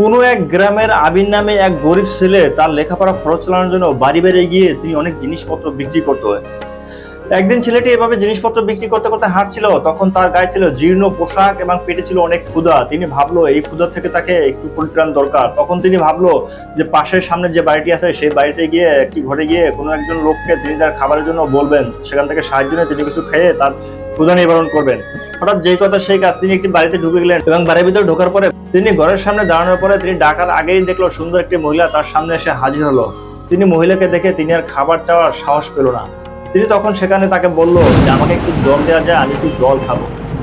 কোনো এক গ্রামের আবির নামে এক গরিব ছেলে তার লেখাপড়া খরচ চালানোর জন্য বাড়ি বেড়ে গিয়ে তিনি অনেক জিনিসপত্র বিক্রি করতো। একদিন ছেলেটি এভাবে জিনিসপত্র বিক্রি করতে করতে হাঁটছিল, তখন তার গায়ে ছিল জীর্ণ পোশাক এবং পেটে ছিল অনেক ক্ষুধা। তিনি ভাবলো, এই ক্ষুধা থেকে তাকে একটু পরিত্রাণ দরকার। তখন তিনি ভাবলো যে পাশের সামনে যে বাড়িটি আছে, সেই বাড়িতে গিয়ে, একটি ঘরে গিয়ে কোনো একজন লোককে তিনি তার খাবারের জন্য বলবেন। সেখান থেকে সাহায্য নিয়ে তিনি কিছু খেয়ে তার ক্ষুধা নিবারণ করবেন। হঠাৎ যেই কথা সেই কাজ তিনি একটি বাড়িতে ঢুকে গেলেন এবং বাড়ির ভিতরে ঢোকার পরে তিনি ঘরের সামনে দাঁড়ানোর পরে তিনি ডাকার আগেই দেখল সুন্দর একটি মহিলা তার সামনে এসে হাজির হলো। তিনি মহিলাকে দেখে তিনি আর খাবার চাওয়ার সাহস পেল না। তিনি তখন সেখানে তাকে বলল যে, আমাকে একটু জল দেওয়া যায়, আমি একটু জল খাব।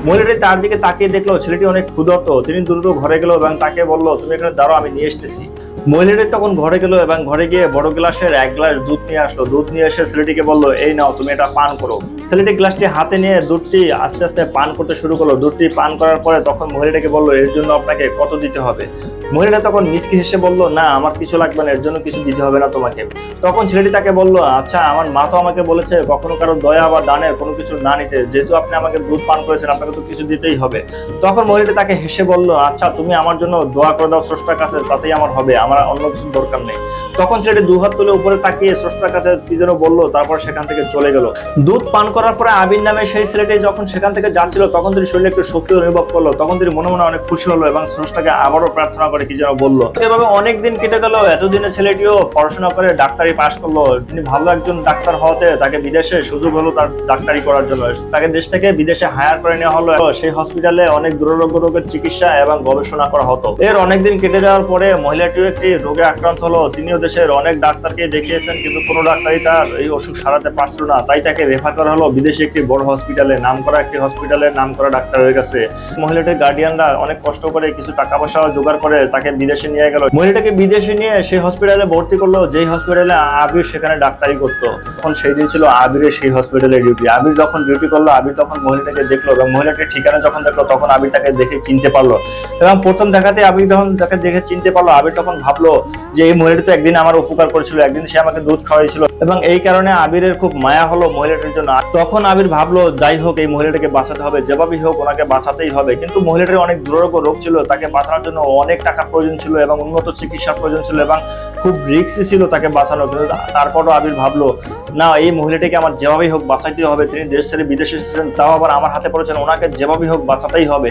মহিলাটি তার দিকে তাকিয়ে দেখল, ছেলেটি অনেক ক্ষুধার্ত। তিনি দ্রুত ঘরে গেল এবং তাকে বলল, তুমি এখানে দাঁড়াও, আমি নিয়ে এসতেছি। মহিলাটি তখন ঘরে গেল এবং ঘরে গিয়ে বড় গ্লাসের এক গ্লাস দুধ নিয়ে আসলো। দুধ নিয়ে এসে ছেলেটিকে বলল, এই নাও, তুমি এটা পান করো। ছেলেটি গ্লাসটি হাতে নিয়ে দুধটি আস্তে আস্তে পান করতে শুরু করল। দুধটি পান করার পরে তখন মহিলাটাকে বলল, এর জন্য আপনাকে কত দিতে হবে? মহিলাটা তখন মিসকি হেসে বলল, না, আমার কিছু লাগবে না, এর জন্য কিছু দিতে হবে না তোমাকে। তখন ছেলেটি তাকে বলল আচ্ছা আমার মা তো আমাকে বলেছে কখনো কারও দয়া বা দানের কোনো কিছু না নিতে। যেহেতু আপনি আমাকে দুধ পান করেছেন, আপনাকে তো কিছু দিতেই হবে। তখন মহিলাটি তাকে হেসে বলল আচ্ছা তুমি আমার জন্য দোয়া করে দাও, স্রষ্টার কাছে, তাতেই আমার হবে। আমার অন্য কিছু দরকার নেই। তখন ছেলেটি দু হাত তুলে উপরে তাকিয়ে স্রষ্টার কাছে কি যেন বলল, তারপর সেখান থেকে চলে গেল। দুধ পান করার পরে আবির নামে সেই ছেলেটি যখন সেখান থেকে যাচ্ছিল, তখন তিনি শরীরে একটু শক্তি অনুভব করল। তখন তিনি মনে মনে অনেক খুশি হলো এবং স্রষ্টাকে আবারও প্রার্থনা করে কি যেন বলল। এভাবে অনেক দিন কেটে গেল, এতদিনে ছেলেটিও পড়াশোনা করে ডাক্তারি পাশ করল। তিনি ভালো একজন ডাক্তার হওয়াতে তাকে বিদেশে সুযোগ হলো তার ডাক্তারি করার জন্য। তাকে দেশ থেকে বিদেশে হায়ার করে নেওয়া হলো। সেই হসপিটালে অনেক দুরারোগ্য রোগের চিকিৎসা এবং গবেষণা করা হতো। এর অনেকদিন কেটে যাওয়ার পরে মহিলাটিও একটি রোগে আক্রান্ত হলো। তিনিও দেশের অনেক ডাক্তারকে দেখিয়েছেন, কিন্তু কোনো ডাক্তারই তার এই অসুখ সারাতে পারছিল না। তাই তাকে রেফার করা হলো বিদেশে একটি বড় হসপিটালে নাম করা একটি হসপিটালে নাম করা ডাক্তারের কাছে মহিলাটির গার্ডিয়ানরা অনেক কষ্ট করে কিছু টাকা পয়সা জোগাড় করে তাকে বিদেশে নিয়ে গেল। মহিলাটাকে বিদেশে নিয়ে সেই হসপিটালে ভর্তি করল, যেই হসপিটালে আবির সেখানে ডাক্তারি করতো। তখন সেই দিন ছিল আবিরের সেই হসপিটালে ডিউটি আবির যখন ডিউটি করল, আবির তখন মহিলাটাকে দেখল এবং মহিলাটির ঠিকানা যখন দেখল, তখন আবির তাকে দেখে চিনতে পারল। এবং প্রথম দেখাতে আবির যখন তাকে দেখে চিনতে পারল, আবির তখন ভাবলো যে এই মহিলাটি একদিন আমার উপকার করেছিল, একদিন সে আমাকে দুধ খাওয়াইছিল এবং এই কারণে আবিরের খুব মায়া হলো মহিলাটির জন্য। তখন আবির ভাবলো, যাই হোক, এই মহিলাটাকে বাঁচাতে হবে, যেভাবেই হোক ওনাকে বাঁচাতেই হবে। কিন্তু মহিলাটির অনেক দুরারোগ্য রোগ ছিল, তাকে বাঁচানোর জন্য অনেক টাকা প্রয়োজন ছিল এবং উন্নত চিকিৎসা প্রয়োজন ছিল এবং খুব রিক্সি ছিল তাকে বাঁচানো কিন্তু তারপরও আবির ভাবলো, না, এই মহিলাটিকে আমার যেভাবেই হোক বাঁচাইতে হবে। তিনি দেশ ছেড়ে বিদেশে এসেছেন, তাও আবার আমার হাতে পড়েছেন, ওনাকে যেভাবেই হোক বাঁচাতেই হবে।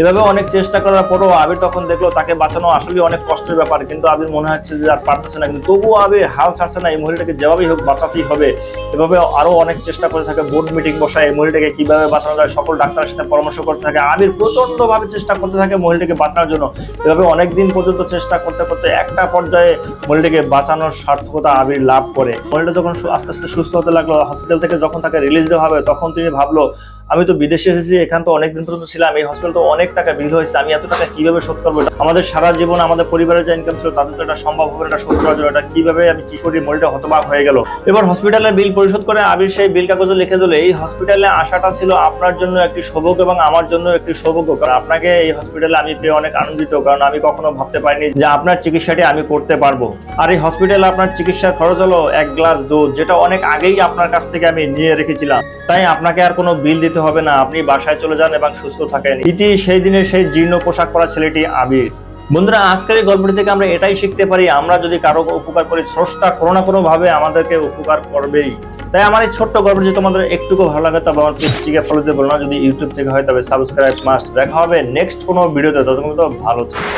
এভাবে অনেক চেষ্টা করার পরও আবির তখন দেখল, তাকে বাঁচানো আসলে অনেক কষ্টের ব্যাপার। কিন্তু আবির মনে হচ্ছে যে আর পারতেছে না, কিন্তু তবুও আবির হাল ছাড়ছে না, এই মহিলাটাকে যেভাবেই হোক বাঁচাতেই হবে। এভাবে আরও অনেক চেষ্টা করে থাকে বোর্ড মিটিং বসায়, এই মহিলাটাকে কীভাবে বাঁচানো যায়, সকল ডাক্তারের সাথে পরামর্শ করতে থাকে। আবির প্রচণ্ড ভাবে চেষ্টা করতে থাকে মহিলাটাকে বাঁচানোর জন্য। এভাবে অনেক দিন পর্যন্ত চেষ্টা করতে করতে একটা পর্যায়ে মহিলাটাকে বাঁচানোর সার্থকতা আবির লাভ করে। মহিলাটা যখন আস্তে আস্তে সুস্থ হতে লাগল হসপিটাল থেকে যখন তাকে রিলিজ দেওয়া হবে, তখন তিনি ভাবলো আমি তো বিদেশে এসেছি, এখান তো অনেকদিন পর্যন্ত ছিলাম, এই হসপিটাল তো অনেক টাকা বিল হয়েছে, আমি এত টাকা কীভাবে শোধ করব? আমাদের সারা জীবন আমাদের পরিবারের যে ইনকাম ছিল, তাদের তো এটা সম্ভব হবে এটা শোধ করার জন্য এটা কীভাবে আমি কি করি, মলটা হতবাক হয়ে গেল। এবার হসপিটালের বিল পরিশোধ করে আবির সেই বিল কাগজে লিখে দিল, এই হসপিটালে আসাটা ছিল আপনার জন্য একটি সৌভাগ্য এবং আমার জন্য একটি সৌভাগ্য, কারণ আপনাকে এই হসপিটালে আমি পেয়ে অনেক আনন্দিত, কারণ আমি কখনো ভাবতে পারিনি যে আপনার চিকিৎসাটি আমি করতে পারব। আর এই হসপিটালে আপনার চিকিৎসার খরচ হলো এক গ্লাস দুধ, যেটা অনেক আগেই আপনার কাছ থেকে আমি নিয়ে রেখেছিলাম। তাই আপনাকে আর কোনো বিল দিতে হবে না, আপনি বাসায় চলে যান এবং সুস্থ থাকেন। ইতি সেই দিনের সেই জীর্ণ পোশাক পরা ছেলেটি আবির বন্ধুরা, আজকের এই গল্পটি থেকে আমরা এটাই শিখতে পারি, আমরা যদি কারও উপকার করি, স্রষ্টা কোনো না কোনো ভাবে আমাদেরকে উপকার করবেই। তাই আমার এই ছোট্ট গল্প যদি তোমাদের একটুকু ভালো লাগে, তবে আমার পেজটিকে ফলো দিতে বলো না। যদি ইউটিউব থেকে হয়, তবে সাবস্ক্রাইব মাস্ট দেখা হবে নেক্সট কোনো ভিডিওতে ততক্ষণ তো ভালো থেকো।